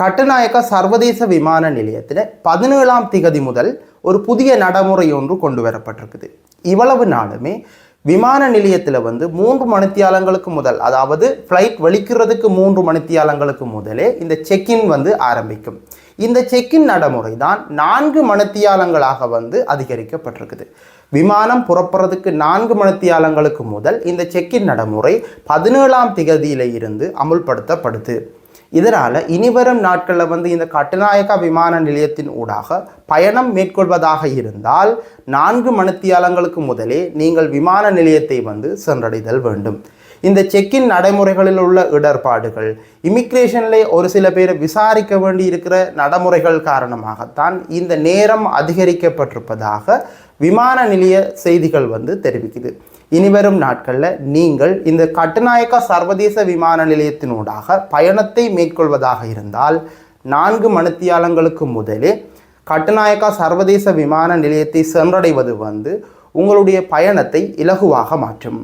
கட்டுநாயக்க சர்வதேச விமான நிலையத்தில் பதினேழாம் திகதி முதல் ஒரு புதிய நடைமுறை ஒன்று கொண்டு வரப்பட்டிருக்குது இவ்வளவு நாளுமே விமான நிலையத்தில் வந்து மூன்று மணித்தியாலங்களுக்கு முதல் அதாவது ஃப்ளைட் வெளிக்கிறதுக்கு மூன்று மணித்தியாலங்களுக்கு முதலே இந்த செக்இன் வந்து ஆரம்பிக்கும். இந்த செக்இன் நடைமுறை தான் நான்கு மணித்தியாலங்களாக வந்து அதிகரிக்கப்பட்டிருக்குது. விமானம் புறப்படுறதுக்கு நான்கு மணித்தியாலங்களுக்கு முதல் இந்த செக்இன் நடைமுறை பதினேழாம் திகதியில இருந்து அமுல்படுத்தப்படுது. இதனால் இனிவரும் நாட்களில் வந்து இந்த கட்டுநாயக விமான நிலையத்தின் ஊடாக பயணம் மேற்கொள்வதாக இருந்தால் நான்கு மணித்தியாலங்களுக்கு முதலே நீங்கள் விமான நிலையத்தை வந்து சென்றடைதல் வேண்டும். இந்த செக்கின் நடைமுறைகளில் உள்ள இடர்பாடுகள். இமிக்ரேஷனில் ஒரு சில பேரை விசாரிக்க வேண்டி இருக்கிற நடைமுறைகள் காரணமாகத்தான் இந்த நேரம் அதிகரிக்கப்பட்டிருப்பதாக விமான நிலைய செய்திகள் வந்து தெரிவிக்குது. இனிவரும் நாட்களில் நீங்கள் இந்த கட்டுநாயக்கா சர்வதேச விமான நிலையத்தினூடாக பயணத்தை மேற்கொள்வதாக இருந்தால் நான்கு மணித்தியாலங்களுக்கு முதலே கட்டுநாயக்கா சர்வதேச விமான நிலையத்தை சென்றடைவது வந்து உங்களுடைய பயணத்தை இலகுவாக மாற்றும்.